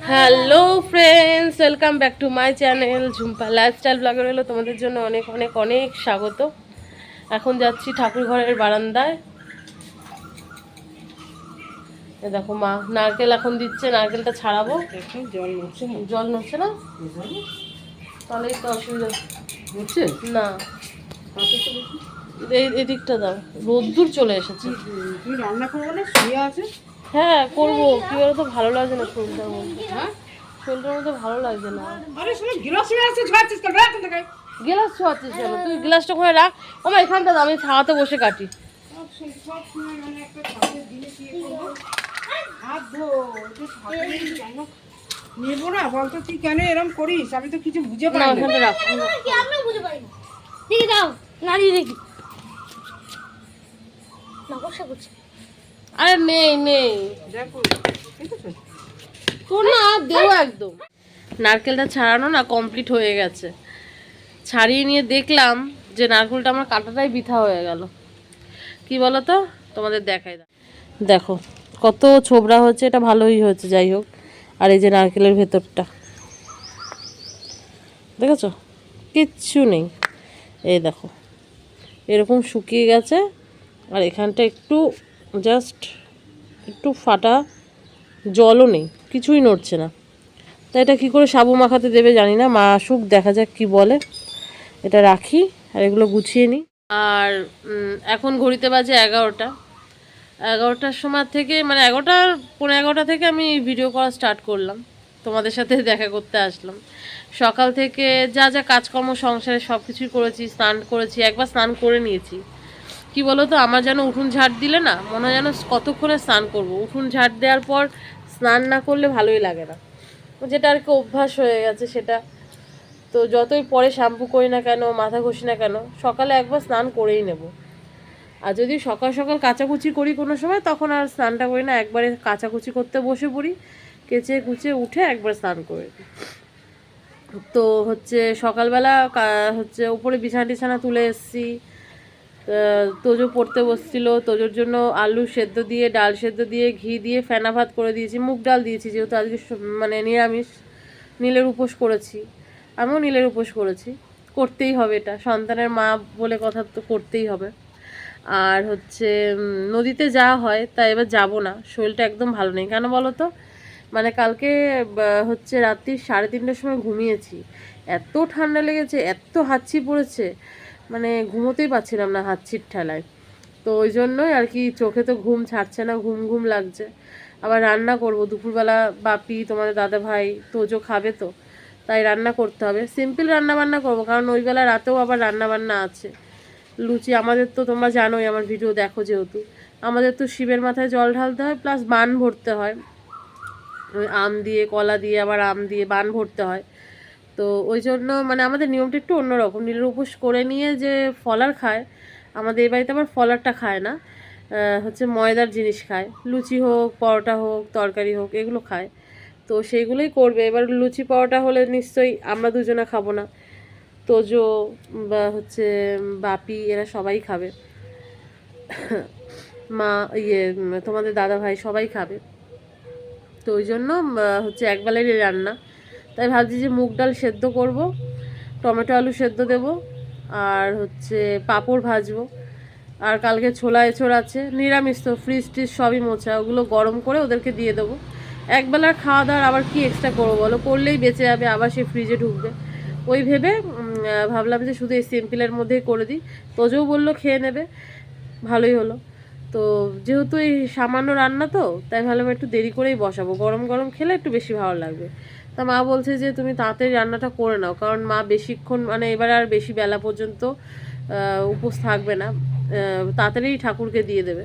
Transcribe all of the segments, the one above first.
Hello friends welcome back to my channel Jhumpa lifestyle blogger হলো তোমাদের জন্য অনেক অনেক অনেক স্বাগত। এখন যাচ্ছি ঠাকুর ঘরের বারান্দায় দেখো মা নারকেল এখন দিচ্ছে নারকেলটা ছাড়াবো। জল নড়ছে না? তাহলেই তো অসুবিধা। উঠছে না। এই এদিকটা দাও রোদ্দুর চলে এসেছে। রান্না করব না শুয়ে আছে? হ্যাঁ করব। কি বলতো ভালো লাগছে না শরীরটার মধ্যে। হ্যাঁ? শরীরটার মধ্যে ভালো লাগছে না। আরে শোনো গিলাস ছোঁয়াচ্ছিস কেন? তুই গ্লাসটা ওখানে রাখ। আমার এখানটা আমি ছাওয়াতে বসে কাটি। সব সময় মানে নেব না বলতো তুই কেন এরম করিস? আমি তো কিছু বুঝে পাই না ওখানটা রাখ। কি আমিও বুঝে পারি না দেখি দাও নাড়িয়ে দেখি। না বসে করছে। আরে নেই নেই। তোর না দেবো একদম। নারকেলটা ছাড়ানো না কমপ্লিট হয়ে গেছে। ছাড়িয়ে নিয়ে দেখলাম যে নারকেলটা আমার কাটাটাই বৃথা হয়ে গেল। কি বলো তো তোমাদের দেখাই দাও। দেখো, কত ছোবরা হচ্ছে এটা ভালোই হয়েছে, যাই হোক। আর এই যে নারকেলের ভেতরটা। দেখেছ? কিচ্ছু নেই। এই দেখো, এরকম শুকিয়ে গেছে। আর এখানটা একটু জাস্ট একটু ফাটা জলও নেই, কিছুই নড়ছে না। তা এটা কী করে সাবু মাখাতে দেবে জানি না, মা আসুক, দেখা যাক কি বলে। এটা রাখি আর এগুলো গুছিয়ে নিই। আর এখন ঘড়িতে বাজে এগারোটা। এগারোটার সময় থেকে মানে এগারোটার পনেরো এগারোটা থেকে আমি ভিডিও করা স্টার্ট করলাম। তোমাদের সাথে দেখা করতে আসলাম। সকাল থেকে যা যা কাজকর্ম সংসারে সব কিছুই করেছি, স্নান করেছি, একবার স্নান করে নিয়েছি। কি বলো তো আমার যেন উঠুন ঝাড় দিলে না, মনে হয় যেন কতক্ষণে স্নান করব। উঠুন ঝাড় দেওয়ার পর স্নান না করলে ভালোই লাগে না। যেটা আর কি অভ্যাস হয়ে গেছে সেটা। তো যতই পরে শ্যাম্পু করি না কেন, মাথা ঘষি না কেন, সকালে একবার স্নান করেই নেব। আর যদি সকাল সকাল কাচাকুচি করি কোনো সময়, তখন আর স্নানটা করি না, একবারে কাচাকুচি করতে বসে পড়ি, কেচে কুচে উঠে একবার স্নান করে তো হচ্ছে সকালবেলা হচ্ছে উপরে বিছানা টিছানা তুলে এসেছি তোজো পড়তে বসছিল। তোজোর জন্য আলু সেদ্ধ দিয়ে, ডাল সেদ্ধ দিয়ে, ঘি দিয়ে ফেনা ভাত করে দিয়েছি, মুগ ডাল দিয়েছি যেহেতু আজকে মানে নিরামিষ। নীলের উপোস করেছি। আমিও নীলের উপোস করেছি। করতেই হবে এটা। সন্তানের মা বলে কথা তো করতেই হবে। আর হচ্ছে নদীতে যাওয়া হয় তাই এবার যাব না। শরীরটা একদম ভালো নেই। কেন বলো তো? মানে কালকে হচ্ছে রাত্রি সাড়ে তিনটের সময় ঘুমিয়েছি। এত ঠান্ডা লেগেছে, এত হাঁচি পড়েছে। মানে ঘুমোতেই পারছিলাম না হাঁচির ঠেলায়। তো ওই জন্যই আর কি চোখে তো ঘুম ছাড়ছে না, ঘুম ঘুম লাগছে। আবার রান্না করব। দুপুরবেলা বাপি, তোমাদের দাদা ভাই, তোজো খাবে তো, তাই রান্না করতে হবে। সিম্পল রান্নাবান্না করব, কারণ ওই বেলা রাতেও আবার রান্না বান্না আছে। লুচি, আমাদের তো তোমরা জানোই, আমার ভিডিও দেখো যেহেতু। আমাদের তো শিবের মাথায় জল ঢালতে হয়, প্লাস বান ভরতে হয়। ওই আম দিয়ে, কলা দিয়ে, আবার আম দিয়ে বান ভরতে হয়। তো ওই জন্য মানে আমাদের নিয়মটা একটু অন্যরকম। নীলের উপোস করে নিয়ে যে ফলার খায়, আমাদের এই বাড়িতে আবার ফলারটা খায় না। হচ্ছে ময়দার জিনিস খায়। লুচি হোক, পরোটা হোক, তরকারি হোক, এগুলো খায়। তো সেইগুলোই করবে। এবার লুচি, পরোটা হলে নিশ্চয়ই আমরা দুজনে খাব না। তোজো বা হচ্ছে বাপি, এরা সবাই খাবে। মা ইয়ে তোমাদের দাদা ভাই সবাই খাবে। তো ওই জন্য হচ্ছে একবেলারই রান্না। তাই ভাবছি যে মুগ ডাল সেদ্ধ করব, টমেটো আলু সেদ্ধ দেব, আর হচ্ছে পাঁপড় ভাজবো। আর কালকে ছোলা এঁচড় আছে, নিরামিষ তো ফ্রিজ টিজ সবই মোছা, ওগুলো গরম করে ওদেরকে দিয়ে দেবো। একবেলার খাওয়া দাওয়ার আবার কি এক্সট্রা করব বলো? করলেই বেঁচে যাবে, আবার সে ফ্রিজে ঢুকবে। ওই ভেবে ভাবলাম যে শুধু এই সিম্পলের মধ্যেই করে দিই। তোজও বলল খেয়ে নেবে, ভালোই হলো। তো যেহেতু এই সামান্য রান্না তো, তাই ভাবলাম একটু দেরি করেই বসাবো। গরম গরম খেলে একটু বেশি ভালো লাগবে। তা মা বলছে যে তুমি তাড়াতাড়ি রান্নাটা করে নাও, কারণ মা বেশিক্ষণ মানে এবার আর বেশি বেলা পর্যন্ত উপোস থাকবে না। তাড়াতাড়ি ঠাকুরকে দিয়ে দেবে।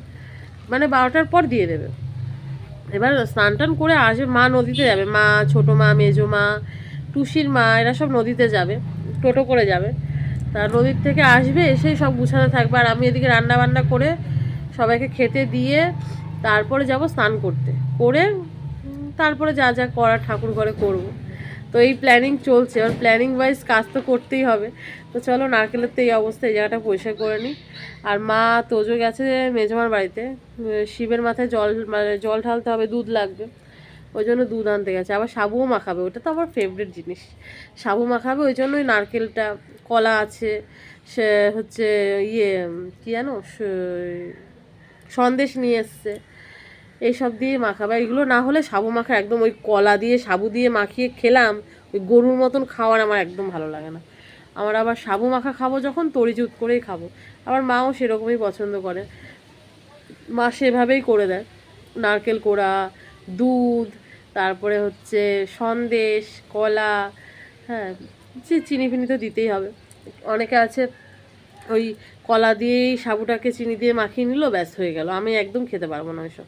মানে বারোটার পর দিয়ে দেবে। এবার স্নান টান করে আসবে, মা নদীতে যাবে। মা, ছোটো মা, মেজো মা, টুসির মা, এরা সব নদীতে যাবে, টোটো করে যাবে। তা নদীর থেকে আসবে এসেই সব গুছানো থাকবে। আর আমি এদিকে রান্না বান্না করে সবাইকে খেতে দিয়ে তারপরে যাব স্নান করতে। করে তারপরে যা যা করা ঠাকুর ঘরে করব। তো এই প্ল্যানিং চলছে এবার প্ল্যানিং ওয়াইজ কাজ তো করতেই হবে। তো চলো, নারকেলের তো এই অবস্থা, এই জায়গাটা পরিষ্কার করে নিই আর মা তোজো গেছে মেজমার বাড়িতে। শিবের মাথায় জল মানে জল ঢালতে হবে, দুধ লাগবে। ওই জন্য দুধ আনতে গেছে। আবার সাবুও মাখাবে, ওটা তো আমার ফেভারিট জিনিস। সাবু মাখাবে, ওই জন্য ওই নারকেলটা, কলা আছে, সে হচ্ছে ইয়ে কী জানো সন্দেশ নিয়ে এসছে। এইসব দিয়ে মাখাবে। এগুলো না হলে সাবু মাখা একদম ওই কলা দিয়ে, সাবু দিয়ে মাখিয়ে খেলাম, ওই গরুর মতন খাওয়ার আমার একদম ভালো লাগে না। আমার আবার সাবু মাখা খাব যখন তরিজুত করেই খাব। আবার মাও সেরকমই পছন্দ করে। মা সেভাবেই করে দেয়। নারকেল কোড়া, দুধ, তারপরে হচ্ছে সন্দেশ, কলা হ্যাঁ যে চিনি ফিনি তো দিতেই হবে। অনেকে আছে, ওই কলা দিয়েই সাবুটাকে চিনি দিয়ে মাখিয়ে নিল, ব্যাস হয়ে গেল। আমি একদম খেতে পারব না ওইসব।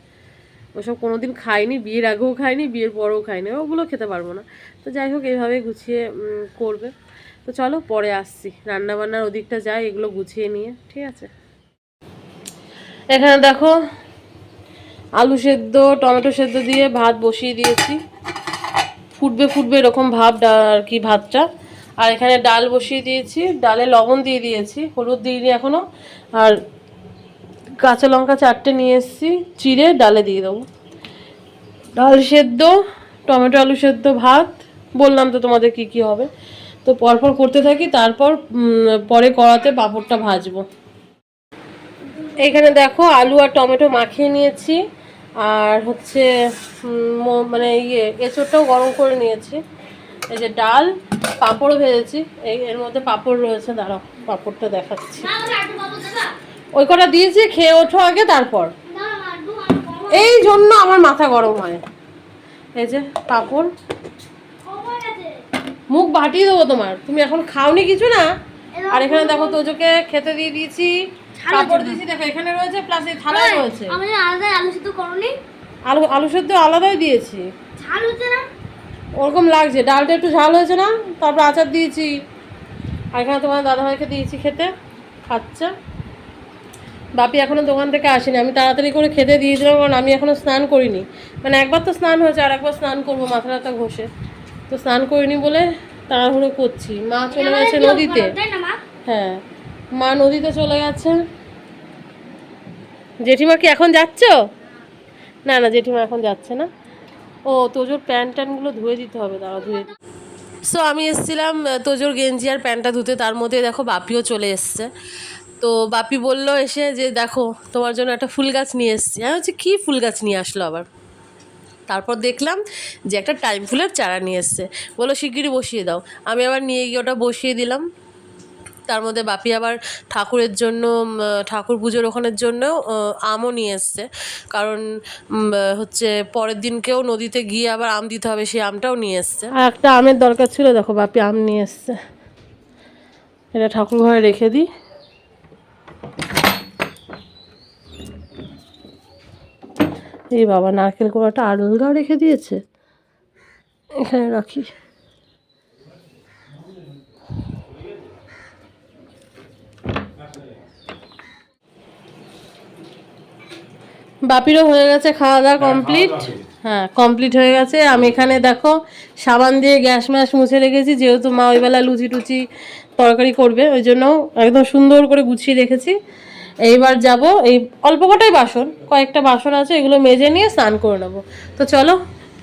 ওসব কোনো দিন খাইনি, বিয়ের আগেও খাইনি, বিয়ের পরেও খাইনি, ওগুলো খেতে পারব না। তো যাই হোক এইভাবে গুছিয়ে করবে। তো চলো, পরে আসছি। রান্নাবান্নার ওদিকটা যাই, এগুলো গুছিয়ে নিয়ে, ঠিক আছে? এখানে দেখো, আলু সেদ্ধ, টমেটো সেদ্ধ দিয়ে ভাত বসিয়ে দিয়েছি। ফুটবে ফুটবে এরকম ভাব আর কি ভাতটা। আর এখানে ডাল বসিয়ে দিয়েছি। ডালে লবণ দিয়ে দিয়েছি, হলুদ দিইনি এখনও আর কাঁচা লঙ্কা চারটে নিয়ে এসেছি, চিড়ে, ডালে দিয়ে দেবো। ডাল সেদ্ধ, টমেটো আলু সেদ্ধ, ভাত, বললাম তো তোমাদের কি কি হবে। তো পরপর করতে থাকি, তারপর পরে কড়াতে পাঁপড়টা ভাজবো। এখানে দেখো আলু আর টমেটো মাখিয়ে নিয়েছি, আর হচ্ছে মানে ইয়ে এঁচোড়টাও গরম করে নিয়েছি। এই যে ডাল, পাঁপড়ও ভেজেছি, এই, এর মধ্যে পাঁপড় রয়েছে, দাঁড়াও, পাঁপড়টা দেখাচ্ছি। ওই কটা দিয়েছি খেয়ে ওঠো আগে তারপর। এই জন্য আমার মাথা গরম হয়। এই যে পাপড়। মুখ বাটিয়ে দেবো তোমার। তুমি এখন খাওনি কিছু না? আর এখানে দেখো তোজোকে খেতে দিয়ে দিয়েছি। পাঁপড় দিয়েছি দেখো এখানে রয়েছে প্লাস এই থালায় রয়েছে। আমি আলাদা আলু সিদ্ধ করনি। আলু আলু সেদ্ধ আলাদাই দিয়েছি। ঝাল হচ্ছে না? ওরকম লাগছে। ডালটা একটু ঝাল হয়েছে না? তারপর আচার দিয়েছি। আর এখানে তোমার দাদাভাইকে দিয়েছি খেতে। খাচ্ছে। বাপি এখনও দোকান থেকে আসেনি। আমি তাড়াতাড়ি করে খেতে দিয়ে দিলাম কারণ আমি এখনও স্নান করিনি। মানে একবার তো স্নান হয়েছে আর একবার স্নান করব মাথা টাথা ঘষে। তো স্নান করিনি বলে তাড়াহুড়ো করছি। মা চলে গেছে নদীতে। হ্যাঁ। মা নদীতে চলে গেছে। জেঠিমা কি এখন যাচ্ছ? না না জেঠিমা এখন যাচ্ছে না। ও তোজোর প্যান্ট ট্যান্টগুলো ধুয়ে দিতে হবে দাঁড়া ধুয়ে সো আমি এসেছিলাম তোজোর গেঞ্জি আর প্যান্টটা ধুতে। তার মধ্যে দেখো বাপিও চলে এসছে। তো বাপি বলল এসে যে, দেখো, তোমার জন্য একটা ফুল গাছ নিয়ে এসেছি। আমি হচ্ছে কী ফুল গাছ নিয়ে আসলো আবার? তারপর দেখলাম যে একটা টাইম ফুলের চারা নিয়ে এসছে। বলো শিগগিরই বসিয়ে দাও। আমি আবার নিয়ে গিয়ে ওটা বসিয়ে দিলাম। তার মধ্যে বাপি আবার ঠাকুরের জন্য ঠাকুর পুজোর ওখানের জন্য আমও নিয়ে এসছে। কারণ হচ্ছে পরের দিনকেও নদীতে গিয়ে আবার আম দিতে হবে, সেই আমটাও নিয়ে এসছে। আর একটা আমের দরকার ছিল, দেখো বাপি আম নিয়ে এসছে। এটা ঠাকুর ঘরে রেখে দিই। এই বাবা নারকেল কোড়াটা আলগাও রেখে দিয়েছে। এখানে রাখি। বাপিরও হয়ে গেছে খাওয়া দাওয়া কমপ্লিট হ্যাঁ কমপ্লিট হয়ে গেছে। আমি এখানে দেখো সাবান দিয়ে গ্যাস ম্যাস মুছে রেখেছি যেহেতু মা ওইবেলা লুচি টুচি তরকারি করবে, ওই জন্য একদম সুন্দর করে গুছিয়ে রেখেছি। এইবার যাব এই অল্প কটাই বাসন, কয়েকটা বাসন আছে, এগুলো মেজে নিয়ে স্নান করে নেব। তো চলো,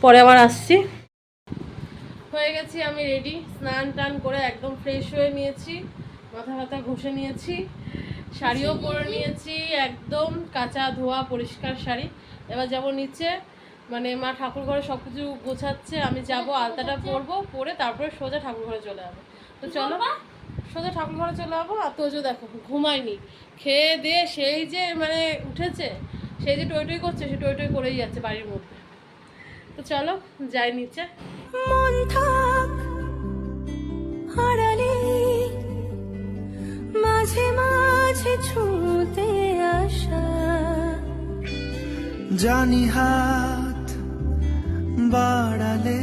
পরে আবার আসছি। হয়ে গেছি, আমি রেডি স্নান টান করে একদম ফ্রেশ হয়ে নিয়েছি, মাথা ব্যথা ঘষে নিয়েছি, শাড়িও পরে নিয়েছি, একদম কাঁচা ধোয়া পরিষ্কার শাড়ি। এবার যাব নিচে মানে মা ঠাকুর ঘরে সব কিছু গোছাচ্ছে, আমি যাব আলতাটা পরবো, পরে তারপরে সোজা ঠাকুর ঘরে চলে যাব। তো চলো সোজা ঠাকুর ঘরে চলে যাব আর তোজো দেখো, ঘুমায়নি। খেয়ে দিয়ে সেই যে মানে উঠেছে, সেই যে টই টই করছে সে টই করেই যাচ্ছে বাড়ির মধ্যে। তো চলো, যাই নিচে। মন থাক হারালে মাঝে মাঝে ছুঁতে আসা। জানি হাত বাড়ালে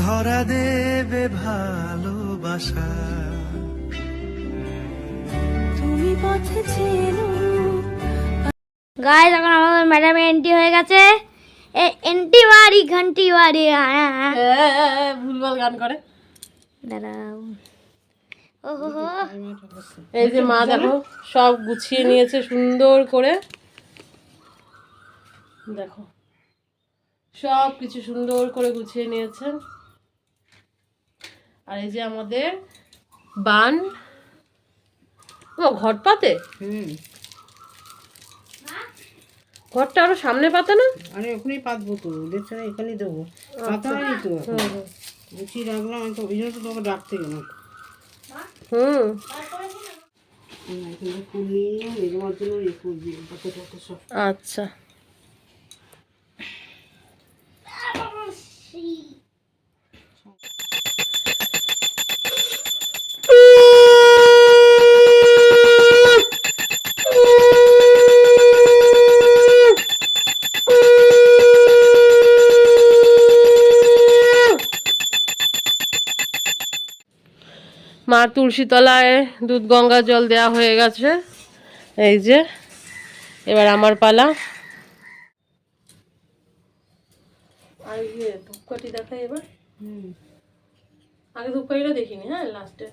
ধরা দেবে ভালোবাসা। তুমি পথে চেনো গাইস এখন আমাদের ম্যাডাম এন্ট্রি হয়ে গেছে। এ এন্ট্রি মারি ঘন্টি মারি হ্যাঁ, ভুলভাল গান করে। দাঁড়াও। ওহো এই যে মা দেখো সব গুছিয়ে নিয়েছে সুন্দর করে। দেখো সব কিছু সুন্দর করে গুছিয়ে নিয়েছেন আর এই যে আমাদের বান। ও ঘট পাতে? হুম। ঘরটা আরও সামনে পাতে না? আরে ওখানেই পাতবো তো। দেখছ না এখানেই দেবো। পাতা হয়নি তো গুছিয়ে রাখলাম আমি তো ওই জন্য তো তোমাকে ডাকতে গেলাম। হুম। হুম, মা তুলসী তলায় দুধ গঙ্গা জল দেয়া হয়ে গেছে। এই যে এবার আমার পালা। আর ইয়ে ধূপকাঠি দেখাই এবার? হুম। আগে ধূপকাঠিটা দেখিনি হ্যাঁ লাস্টে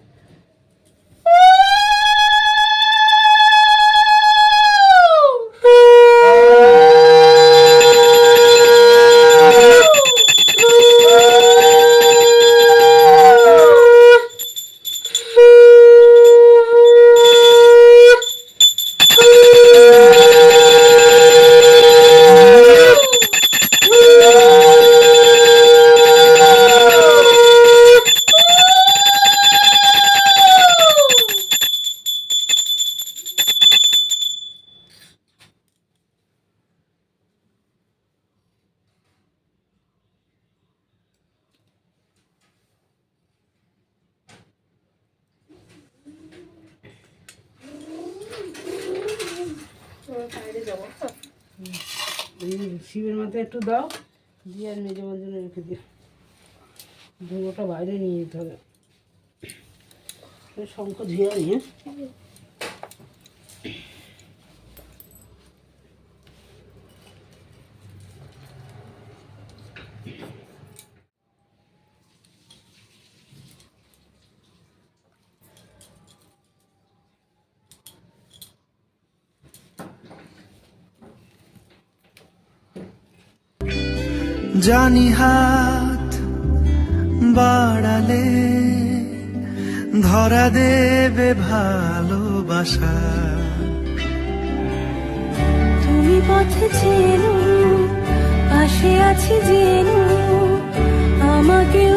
মাথায় একটু দাও, দিয়ে আর মেজে মাঝে রেখে দিও। ধুয়োটা বাইরে নিয়ে যেতে হবে। শঙ্খ ধুয়ে আনি জানি হাত বাড়ালে ধরা দেবে ভালোবাসা। তুমি পথে চেনো পাশে আছি জেনো আমাকেও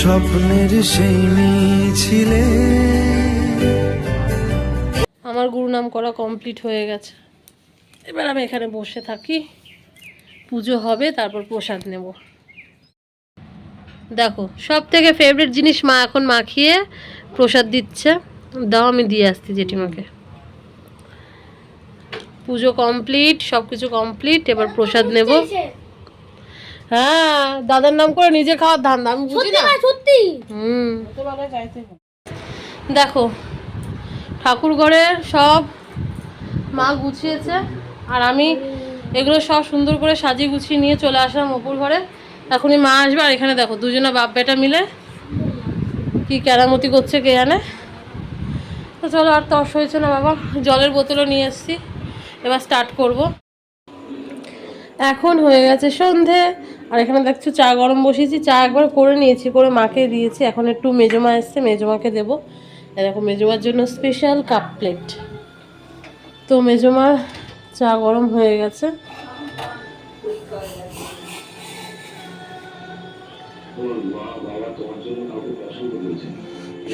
স্বপ্নের সেই মিছিলে। আমার গুরুনাম করা কমপ্লিট হয়ে গেছে। এবার আমি এখানে বসে থাকি। পুজো হবে তারপর প্রসাদ নেব। দেখো সব থেকে ফেভারিট জিনিস মা এখন মাখিয়ে প্রসাদ দিচ্ছে। দাও আমি দিয়ে আসছি জেঠিমাকে। পুজো কমপ্লিট সব কিছু কমপ্লিট এবার প্রসাদ নেব। হ্যাঁ দাদার নাম করে নিজে খাওয়ার ধান্দা আমি বুঝি না। সত্যি? হুম। দেখো ঠাকুর ঘরে সব মা গুছিয়েছে আর আমি এগুলো সব সুন্দর করে সাজিয়ে গুছিয়ে নিয়ে চলে আসলাম অপুর ঘরে। এখনই মা আসবে আর এখানে দেখো দুজনে বাপ বেটা মিলে কি কেরামতি করছে কে জানে। তো চলো আর তর্স হয়েছে না বাবা জলের বোতলও নিয়ে এসেছি। এবার স্টার্ট করব। এখন হয়ে গেছে সন্ধে আর এখানে দেখছ চা গরম বসিয়েছি, চা একবার করে নিয়েছি, করে মাকে দিয়েছি। এখন একটু মেজমা এসছে, মেজমাকে দেবো। এরকম মেজমার জন্য স্পেশাল কাপ প্লেট তো মেজমা, চা গরম হয়ে গেছে।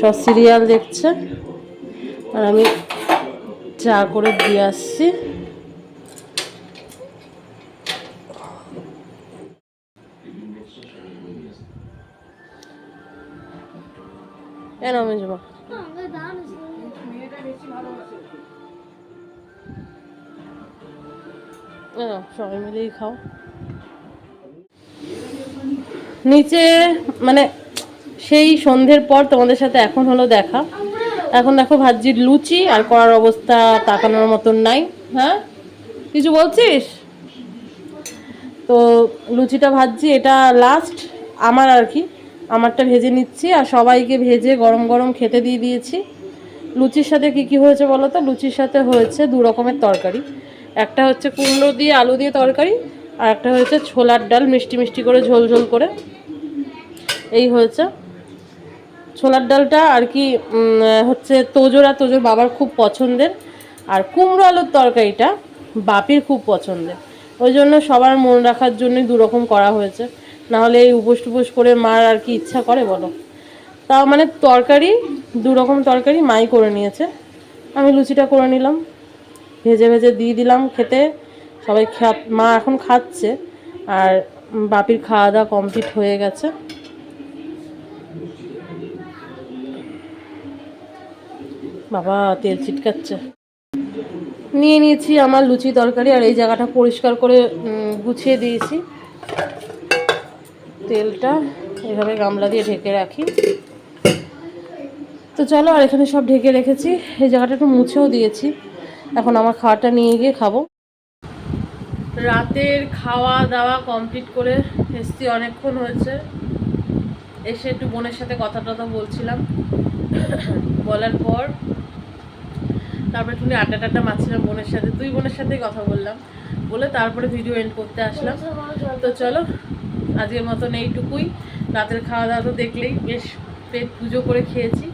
সব সিরিয়াল দেখছে। আর আমি চা করে দিয়ে আসছি। কেন এ নাও, সবাই মিলেই খাও। নিচে মানে সেই সন্ধ্যের পর তোমাদের সাথে এখন হলো দেখা। এখন দেখো ভাজির লুচি আর করার অবস্থা তাকানোর মতন নাই হ্যাঁ? কিছু বলছিস? তো লুচিটা ভাজছি এটা লাস্ট আমার আর কি। আমারটা ভেজে নিচ্ছি আর সবাইকে ভেজে গরম গরম খেতে দিয়ে দিয়েছি। লুচির সাথে কি কি হয়েছে বলো তো? লুচির সাথে হয়েছে দু রকমের তরকারি। একটা হচ্ছে কুমড়ো দিয়ে, আলু দিয়ে তরকারি, আর একটা হয়েছে ছোলার ডাল, মিষ্টি মিষ্টি করে ঝোল ঝোল করে। এই হয়েছে। ছোলার ডালটা আর কি হচ্ছে তোজোর আর তোজোর বাবার খুব পছন্দের। আর কুমড়ো আলুর তরকারিটা বাপির খুব পছন্দের। ওই জন্য সবার মন রাখার জন্যই দু রকম করা হয়েছে। নাহলে এই উপোস টুপোস করে মার আর কি ইচ্ছা করে বলো? তাও মানে তরকারি, দু রকম তরকারি মাই করে নিয়েছে। আমি লুচিটা করে নিলাম। ভেজে ভেজে দিয়ে দিলাম খেতে। সবাই খা, মা এখন খাচ্ছে। আর বাপির খাওয়া দাওয়া কমপ্লিট হয়ে গেছে। বাবা, তেল ছিটকাচ্ছে। নিয়ে নিয়েছি আমার লুচি তরকারি আর এই জায়গাটা পরিষ্কার করে গুছিয়ে দিয়েছি। তেলটা এভাবে গামলা দিয়ে ঢেকে রাখি। তো চলো আর এখানে সব ঢেকে রেখেছি। এই জায়গাটা একটু মুছেও দিয়েছি। এখন আমার খাওয়াটা নিয়ে গিয়ে খাব। রাতের খাওয়া দাওয়া কমপ্লিট করে এসছি অনেকক্ষণ হয়েছে। এসে একটু বোনের সাথে কথা টথা বলছিলাম। বলার পর তারপরে একটু আড্ডা টাড্ডা মারছিলাম বোনের সাথে। দুই বোনের সাথেই কথা বললাম। বলে তারপরে ভিডিও এন্ড করতে আসলাম। তো চলো আজকের মতন এইটুকুই। রাতের খাওয়া দাওয়া তো দেখলেই বেশ পেট পুজো করে খেয়েছি।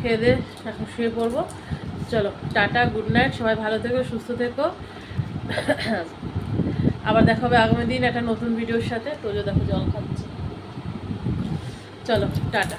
খেয়ে দিয়ে এখন শুয়ে পড়ব। চলো, টাটা গুড নাইট সবাই ভালো থেকো, সুস্থ থেকো। আবার দেখা হবে আগামী দিন একটা নতুন ভিডিওর সাথে। তোজো দেখো জল খাচ্ছে। চলো, টাটা।